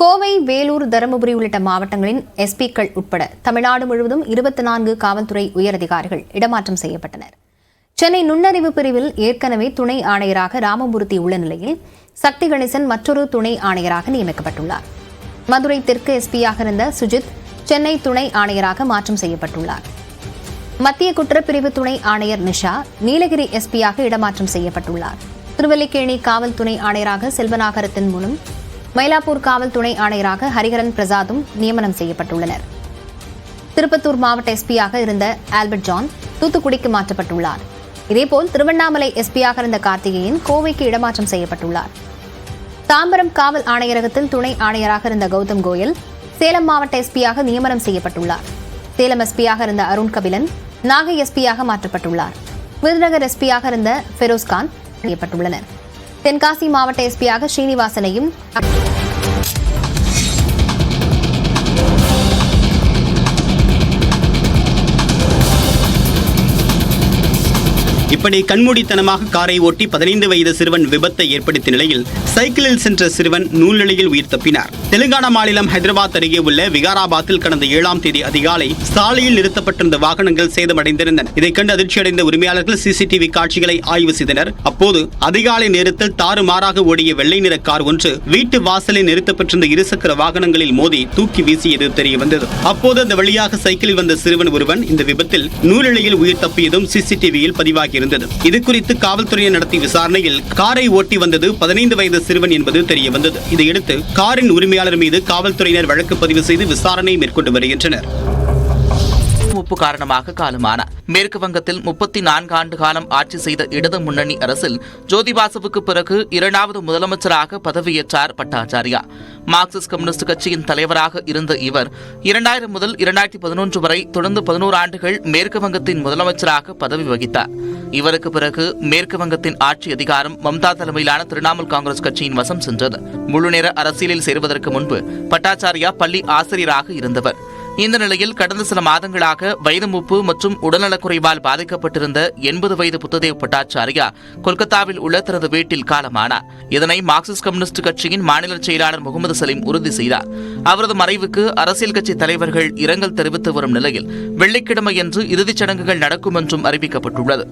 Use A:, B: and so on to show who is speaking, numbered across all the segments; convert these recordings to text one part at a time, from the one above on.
A: கோவை வேலூர் தருமபுரி உள்ளிட்ட மாவட்டங்களின் எஸ்பிக்கள் உட்பட தமிழ்நாடு முழுவதும் இருபத்தி நான்கு காவல்துறை உயரதிகாரிகள் இடமாற்றம் செய்யப்பட்டனர். சென்னை நுண்ணறிவு பிரிவில் ஏற்கனவே துணை ஆணையராக ராமமூர்த்தி உள்ள நிலையில் சக்தி கணேசன் மற்றொரு துணை ஆணையராக நியமிக்கப்பட்டுள்ளார். மதுரை தெற்கு எஸ்பியாக இருந்த சுஜித் சென்னை துணை ஆணையராக மாற்றம் செய்யப்பட்டுள்ளார். மத்திய குற்றப்பிரிவு துணை ஆணையர் நிஷா நீலகிரி எஸ்பியாக இடமாற்றம் செய்யப்பட்டுள்ளார். திருவல்லிக்கேணி காவல் துணை ஆணையராக செல்வநாகரத்தின் மூலம் மயிலாப்பூர் காவல் துணை ஆணையராக ஹரிஹரன் பிரசாதும் நியமனம் செய்யப்பட்டுள்ளனர். திருப்பத்தூர் மாவட்ட எஸ்பியாக இருந்த ஆல்பர்ட் ஜான் தூத்துக்குடிக்கு மாற்றப்பட்டுள்ளார். இதேபோல் திருவண்ணாமலை எஸ்பியாக இருந்த கார்த்திகேயன் கோவைக்கு இடமாற்றம் செய்யப்பட்டுள்ளார். தாம்பரம் காவல் ஆணையரகத்தில் துணை ஆணையராக இருந்த கௌதம் கோயல் சேலம் மாவட்ட எஸ்பியாக நியமனம் செய்யப்பட்டுள்ளார். சேலம் எஸ்பியாக இருந்த அருண் கபிலன் நாகை எஸ்பியாக மாற்றப்பட்டுள்ளார். விருதுநகர் எஸ்பியாக இருந்த ஃபெரோஸ்கான் செய்யப்பட்டுள்ளனர். தென்காசி மாவட்ட எஸ்பியாக ஸ்ரீனிவாசனையும்
B: இப்படி கண்மூடித்தனமாக காரை ஓட்டி பதினைந்து வயது சிறுவன் விபத்தை ஏற்படுத்திய நிலையில் சைக்கிளில் சென்ற சிறுவன் நூல்நிலையில் உயிர் தப்பினார். தெலுங்கானா மாநிலம் ஹைதராபாத் அருகே உள்ள விகாராபாத்தில் கடந்த ஏழாம் தேதி அதிகாலை சாலையில் நிறுத்தப்பட்டிருந்த வாகனங்கள் சேதமடைந்திருந்தன. இதைக் கண்டு அதிர்ச்சியடைந்த உரிமையாளர்கள் சிசிடிவி காட்சிகளை ஆய்வு செய்தனர். அப்போது அதிகாலை நேரத்தில் தாறுமாறாக ஓடிய வெள்ளை நிற கார் ஒன்று வீட்டு வாசலில் நிறுத்தப்பட்டிருந்த இருசக்கர வாகனங்களில் மோதி தூக்கி வீசியது தெரிய வந்தது அப்போது அந்த வழியாக சைக்கிளில் வந்த சிறுவன் ஒருவன் இந்த விபத்தில் நூலிழையில் உயிர் தப்பியதும் சிசிடிவியில் இருந்தது. இது குறித்து காவல்துறையினர் நடத்திய விசாரணையில் காரை ஓட்டி வந்தது பதினைந்து வயது சிறுவன் என்பது தெரிய வந்தது. இதையடுத்து காரின் உரிமையாளர் மீது காவல்துறையினர் வழக்கு பதிவு செய்து விசாரணை மேற்கொண்டு வருகின்றனர்.
C: உப்பு காரணமாக காலமானார் மேற்கு வங்கத்தில் முப்பத்தி நான்கு ஆண்டு காலம் ஆட்சி செய்த இடது முன்னணி அரசில் ஜோதிபாசுவுக்கு பிறகு இரண்டாவது முதலமைச்சராக பதவியேற்றார் பட்டாச்சாரியா. மார்க்சிஸ்ட் கம்யூனிஸ்ட் கட்சியின் தலைவராக இருந்த இவர் இரண்டாயிரம் முதல் இரண்டாயிரத்தி பதினொன்று வரை தொடர்ந்து பதினோரு ஆண்டுகள் மேற்கு வங்கத்தின் முதலமைச்சராக பதவி வகித்தார். இவருக்கு பிறகு மேற்கு வங்கத்தின் ஆட்சி அதிகாரம் மம்தா தலைமையிலான திரிணாமுல் காங்கிரஸ் கட்சியின் வசம் சென்றது. முழுநேர அரசியலில் சேருவதற்கு முன்பு பட்டாச்சாரியா பள்ளி ஆசிரியராக இருந்தவர். இந்த நிலையில் கடந்த சில மாதங்களாக வயது மூப்பு மற்றும் உடல்நலக்குறைவால் பாதிக்கப்பட்டிருந்த எண்பது வயது புத்ததேவ் பட்டாச்சாரியா கொல்கத்தாவில் உள்ள தனது வீட்டில் காலமானார் இதனை மார்க்சிஸ்ட் கம்யூனிஸ்ட் கட்சியின் மாநில செயலாளர் முகமது சலீம் உறுதி செய்தார். அவரது மறைவுக்கு அரசியல் கட்சி தலைவர்கள் இரங்கல் தெரிவித்து வரும் நிலையில் வெள்ளிக்கிழமையன்று இறுதிச் சடங்குகள் நடக்கும் என்றும் அறிவிக்கப்பட்டுள்ளது.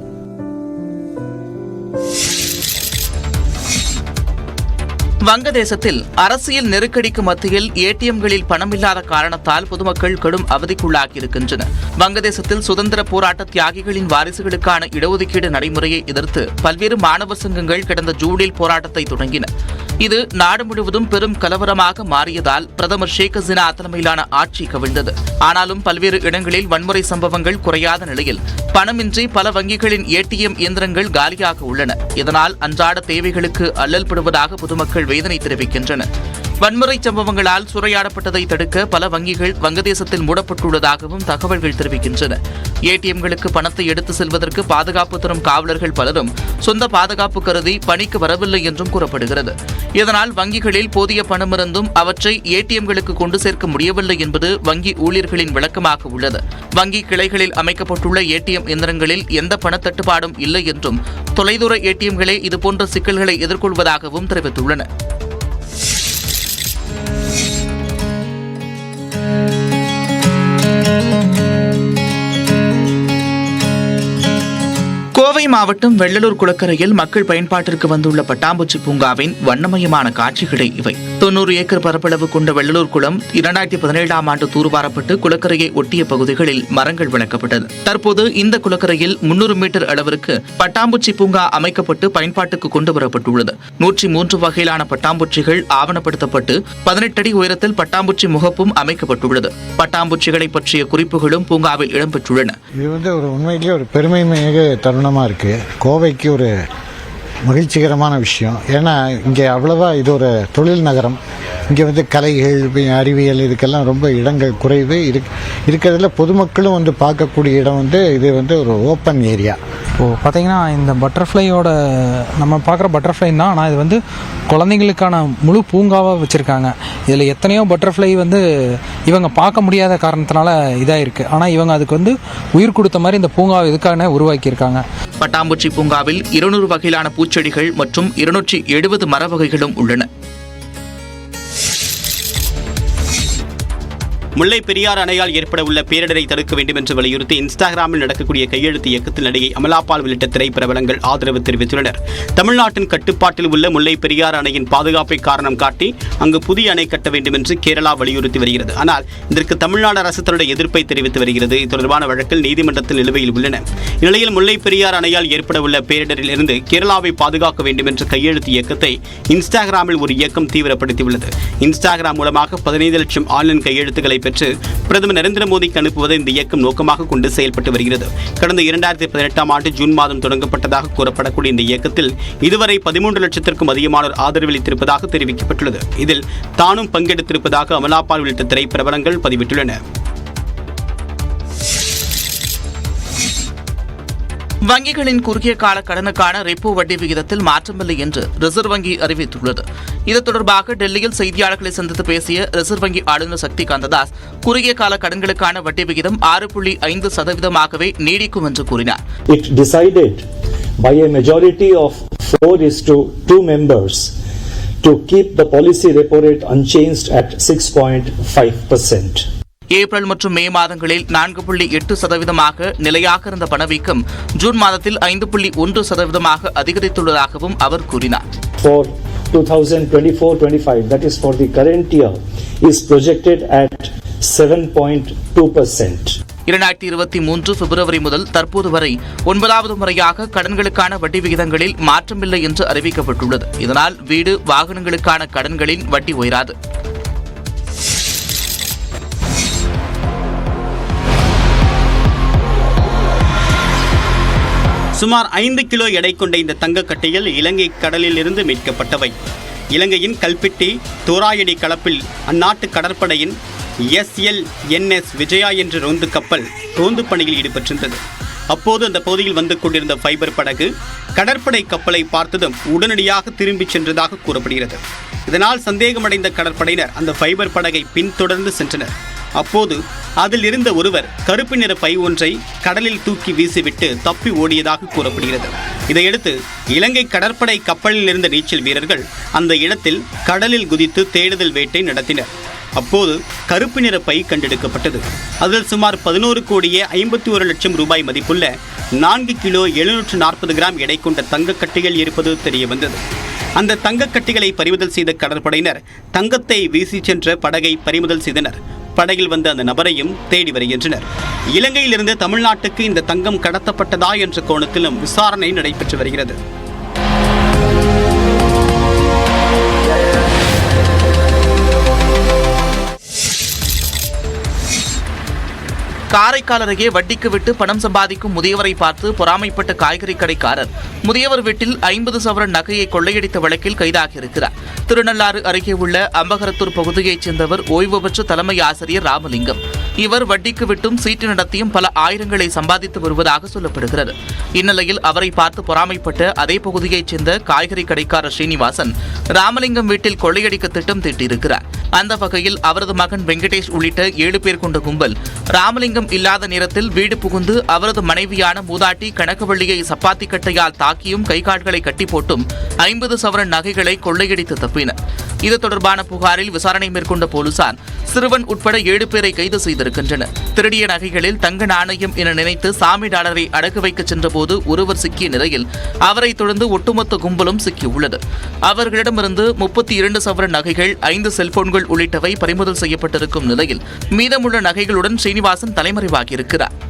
C: வங்கதேசத்தில் அரசியல் நெருக்கடிக்கு மத்தியில் ஏடிஎம்களில் பணமில்லாத காரணத்தால் பொதுமக்கள் கடும் அவதிக்குள்ளாகியிருக்கின்றனர் வங்கதேசத்தில் சுதந்திர போராட்ட தியாகிகளின் வாரிசுகளுக்கான இடஒதுக்கீடு நடைமுறையை எதிர்த்து பல்வேறு மாணவர் சங்கங்கள் கடந்த ஜூனில் போராட்டத்தை தொடங்கின. இது நாடு முழுவதும் பெரும் கலவரமாக மாறியதால் பிரதமர் ஷேக் ஹசீனா தலைமையிலான ஆட்சி கவிழ்ந்தது. ஆனாலும் பல்வேறு இடங்களில் வன்முறை சம்பவங்கள் குறையாத நிலையில் பணமின்றி பல வங்கிகளின் ஏடிஎம் இயந்திரங்கள் காலியாக உள்ளன. இதனால் அன்றாட தேவைகளுக்கு அல்லல்படுவதாக பொதுமக்கள் வேதனை தெரிவிக்கின்றனர். வன்முறை சம்பவங்களால் சுரையாடப்பட்டதை தடுக்க பல வங்கிகள் வங்கதேசத்தில் மூடப்பட்டுள்ளதாகவும் தகவல்கள் தெரிவிக்கின்றன. ஏடிஎம்களுக்கு பணத்தை எடுத்து செல்வதற்கு பாதுகாப்பு தரும் காவலர்கள் பலரும் சொந்த பாதுகாப்பு கருதி பணிக்கு வரவில்லை என்றும் கூறப்படுகிறது. இதனால் வங்கிகளில் போதிய பணம் இருந்தும் அவற்றை ஏடிஎம்களுக்கு கொண்டு சேர்க்க முடியவில்லை என்பது வங்கி ஊழியர்களின் விளக்கமாக உள்ளது. வங்கி கிளைகளில் அமைக்கப்பட்டுள்ள ஏடிஎம் எந்திரங்களில் எந்த பணத்தட்டுப்பாடும் இல்லை என்றும் தொலைதூர ஏடிஎம்களே இதுபோன்ற சிக்கல்களை எதிர்கொள்வதாகவும் தெரிவித்துள்ளன. Música கோவை மாவட்டம் வெள்ளலூர் குளக்கரையில் மக்கள் பயன்பாட்டிற்கு வந்துள்ள பட்டாம்பூச்சி பூங்காவின் வண்ணமயமான காட்சிகளே இவை. தொண்ணூறு ஏக்கர் பரப்பளவு கொண்ட வெள்ளலூர் குளம் இரண்டாயிரத்தி பதினேழாம் ஆண்டு தூர்வாரப்பட்டு குளக்கரையை ஒட்டிய பகுதிகளில் மரங்கள் வளர்க்கப்பட்டது. தற்போது இந்த குளக்கரையில் முன்னூறு மீட்டர் அளவிற்கு பட்டாம்பூச்சி பூங்கா அமைக்கப்பட்டு பயன்பாட்டுக்கு கொண்டு வரப்பட்டுள்ளது. நூற்றி மூன்று வகையிலான பட்டாம்பூச்சிகள் ஆவணப்படுத்தப்பட்டு பதினெட்டு அடி உயரத்தில் பட்டாம்பூச்சி முகப்பும் அமைக்கப்பட்டுள்ளது. பட்டாம்பூச்சிகளை பற்றிய குறிப்புகளும் பூங்காவில் இடம்பெற்றுள்ளன.
D: இது வந்து ஒரு உண்மையிலேயே ஒரு பெருமை மிக தருணமாக இருக்குது கோவைக்கு ஒரு மகிழ்ச்சிகரமான விஷயம். ஏன்னா இங்கே அவ்வளோவா இது ஒரு தொழில் நகரம். இங்கே வந்து கலைகள் அறிவியல் இதுக்கெல்லாம் ரொம்ப இடங்கள் குறைவு இரு இருக்கிறதுல பொதுமக்களும் வந்து பார்க்கக்கூடிய இடம் வந்து இது வந்து ஒரு ஓப்பன் ஏரியா
E: இப்போது பார்த்திங்கன்னா இந்த பட்டர்ஃப்ளையோட நம்ம பார்க்குற பட்டர்ஃப்ளை தான் ஆனால் இது வந்து குழந்தைங்களுக்கான முழு பூங்காவாக வச்சுருக்காங்க. இதில் எத்தனையோ பட்டர்ஃப்ளை வந்து இவங்க பார்க்க முடியாத காரணத்தினால இதாக இருக்குது ஆனால் இவங்க அதுக்கு வந்து உயிர் கொடுத்த மாதிரி இந்த பூங்காவை இதுக்காக உருவாக்கியிருக்காங்க.
C: பட்டாம்பூச்சி பூங்காவில் இருநூறு வகையிலான பூச்செடிகள் மற்றும் இருநூற்றி எழுபது மர வகைகளும் உள்ளன.
B: முல்லை பெரியார் அணையால் ஏற்பட உள்ள பேரிடரை தடுக்க வேண்டும் என்று வலியுறுத்தி இன்ஸ்டாகிராமில் நடக்கக்கூடிய கையெழுத்து இயக்கத்தில் நடிகை அமலாபால் உள்ளிட்ட திரைப்பிரபலங்கள் ஆதரவு தெரிவித்துள்ளனர். தமிழ்நாட்டின் கட்டுப்பாட்டில் உள்ள முல்லை பெரியார் அணையின் பாதுகாப்பை காரணம் காட்டி அங்கு புதிய அணை கட்ட வேண்டும் என்று கேரளா வலியுறுத்தி வருகிறது. ஆனால் இதற்கு தமிழ்நாடு அரசு தன்னுடைய எதிர்ப்பை தெரிவித்து வருகிறது. இது தொடர்பான வழக்கில் நீதிமன்றத்தில் நிலுவையில் உள்ளன. இந்நிலையில் முல்லை பெரியார் அணையால் ஏற்பட உள்ள பேரிடரில் இருந்து கேரளாவை பாதுகாக்க வேண்டும் என்ற கையெழுத்து இயக்கத்தை இன்ஸ்டாகிராமில் ஒரு இயக்கம் தீவிரப்படுத்தியுள்ளது. இன்ஸ்டாகிராம் மூலமாக பதினைந்து லட்சம் ஆன்லைன் கையெழுத்துக்களை பெற்று பிரதமர் நரேந்திர மோடிக்கு அனுப்புவதை இந்த இயக்கம் நோக்கமாக கொண்டு செயல்பட்டு வருகிறது. கடந்த இரண்டாயிரத்தி பதினெட்டாம் ஆண்டு ஜூன் மாதம் தொடங்கப்பட்டதாக கூறப்படக்கூடிய இந்த இயக்கத்தில் இதுவரை பதிமூன்று லட்சத்திற்கும் அதிகமானோர் ஆதரவளித்திருப்பதாக தெரிவிக்கப்பட்டுள்ளது. இதில் தானும் பங்கெடுத்திருப்பதாக அமலாபால் உள்ளிட்ட திரைப்பிரபலங்கள் பதிவிட்டுள்ளனர்.
C: வங்கிகளின் குறுகிய கால கடனுக்கான ரெப்போ வட்டி விகிதத்தில் மாற்றமில்லை என்று ரிசர்வ் வங்கி அறிவித்துள்ளது இது தொடர்பாக டெல்லியில் செய்தியாளர்களை சந்தித்து பேசிய ரிசர்வ் வங்கி ஆளுநர் சக்தி காந்ததாஸ் குறுகிய கால கடன்களுக்கான வட்டி விகிதம் ஆறு புள்ளி ஐந்து சதவீதமாகவே நீடிக்கும் என்று கூறினார்
F: it decided majority a majority of 4 is to 2 members to keep the policy repo rate unchanged at 6.5%.
C: April மற்றும் மே மாதங்களில் நான்கு புள்ளி எட்டு சதவீதமாக நிலையாக இருந்த பணவீக்கம் ஜூன் மாதத்தில் ஐந்து புள்ளி ஒன்று சதவீதமாக அதிகரித்துள்ளதாகவும் அவர் கூறினார்.
F: For 2024-25, that is for the current year, is projected at 7.2%.
C: இரண்டாயிரத்தி இருபத்தி மூன்று பிப்ரவரி முதல் தற்போது வரை ஒன்பதாவது முறையாக கடன்களுக்கான வட்டி விகிதங்களில் மாற்றமில்லை என்று அறிவிக்கப்பட்டுள்ளது. இதனால் வீடு வாகனங்களுக்கான கடன்களின் வட்டி உயராது.
B: சுமார் ஐந்து கிலோ எடை கொண்ட இந்த தங்கக்கட்டைகள் இலங்கை கடலில் இருந்து மீட்கப்பட்டவை. இலங்கையின் கல்பிட்டி தோராயடி கலப்பில் அந்நாட்டு கடற்படையின் எஸ்எல் என்எஸ் விஜயா என்ற ரோந்து கப்பல் ரோந்து பணியில் ஈடுபட்டிருந்தது. அப்போது அந்த பகுதியில் வந்து கொண்டிருந்த ஃபைபர் படகு கடற்படை கப்பலை பார்த்ததும் உடனடியாக திரும்பிச் சென்றதாக கூறப்படுகிறது. இதனால் சந்தேகமடைந்த கடற்படையினர் அந்த ஃபைபர் படகை பின்தொடர்ந்து சென்றனர். அப்போது அதில் இருந்த ஒருவர் கருப்பு நிற பை ஒன்றை கடலில் தூக்கி வீசிவிட்டு தப்பி ஓடியதாக கூறப்படுகிறது. இதையடுத்து இலங்கை கடற்படை கப்பலில் இருந்த நீச்சல் வீரர்கள் அந்த இடத்தில் கடலில் குதித்து தேடுதல் வேட்டை நடத்தினர். அப்போது கருப்பு நிற பை கண்டெடுக்கப்பட்டது. அதில் சுமார் பதினோரு கோடியே ஐம்பத்தி ஒரு லட்சம் ரூபாய் மதிப்புள்ள நான்கு கிலோ எழுநூற்று நாற்பது கிராம் எடை கொண்ட தங்கக்கட்டிகள் இருப்பது தெரிய வந்தது அந்த தங்கக்கட்டிகளை பறிமுதல் செய்த கடற்படையினர் தங்கத்தை வீசி சென்ற படகை பறிமுதல் செய்தனர். படகில் வந்த அந்த நபரையும் தேடி வருகின்றனர். இலங்கையிலிருந்து தமிழ்நாட்டுக்கு இந்த தங்கம் கடத்தப்பட்டதா என்ற கோணத்திலும் விசாரணை நடைபெற்று வருகிறது.
C: காரைக்கால் அருகே வட்டிக்கு விட்டு பணம் சம்பாதிக்கும் முதியவரை பார்த்து பொறாமைப்பட்ட காய்கறி கடைக்காரர். முதியவர் வீட்டில் ஐம்பது சவரன் நகையை கொள்ளையடித்த வழக்கில் கைதாகியிருக்கிறார். திருநள்ளாறு அருகே உள்ள அம்பகரத்தூர் பகுதியைச் சேர்ந்தவர் ஓய்வு பெற்ற தலைமை ஆசிரியர் ராமலிங்கம். இவர் வட்டிக்கு விட்டும் சீட்டு நடத்தியும் பல ஆயிரங்களை சம்பாதித்து வருவதாக சொல்லப்படுகிறது. இந்நிலையில் அவரை பார்த்து பொறாமைப்பட்ட அதே பகுதியைச் சேர்ந்த காய்கறி கடைக்காரர் ஸ்ரீனிவாசன் ராமலிங்கம் வீட்டில் கொள்ளையடிக்க திட்டம் தீட்டியிருக்கிறார். அந்த வகையில் அவரது மகன் வெங்கடேஷ் உள்ளிட்ட ஏழு பேர் கொண்ட கும்பல் ராமலிங்கம் இல்லாத நேரத்தில் வீடு புகுந்து அவரது மனைவியான மூதாட்டி கனகவள்ளியை சப்பாத்தி கட்டையால் தாக்கியும் கைகால்களை கட்டி போட்டும் ஐம்பது சவரன் நகைகளை கொள்ளையடித்து தப்பினர். இது தொடர்பான புகாரில் விசாரணை மேற்கொண்ட போலீசார் சிறுவன் உட்பட ஏழு பேரை கைது வருகின்றனர் திருடிய நகைகளில் தங்க நாணயம் என நினைத்து சாமி டாலரை அடகு வைக்க சென்றபோது ஒருவர் சிக்கிய நிலையில் அவரை தொடர்ந்து ஒட்டுமொத்த கும்பலும் சிக்கியுள்ளது. அவர்களிடமிருந்து முப்பத்தி இரண்டு சவரன் நகைகள் ஐந்து செல்போன்கள் உள்ளிட்டவை பறிமுதல் செய்யப்பட்டிருக்கும் நிலையில் மீதமுள்ள நகைகளுடன் ஸ்ரீனிவாசன் தலைமறைவாகியிருக்கிறார்.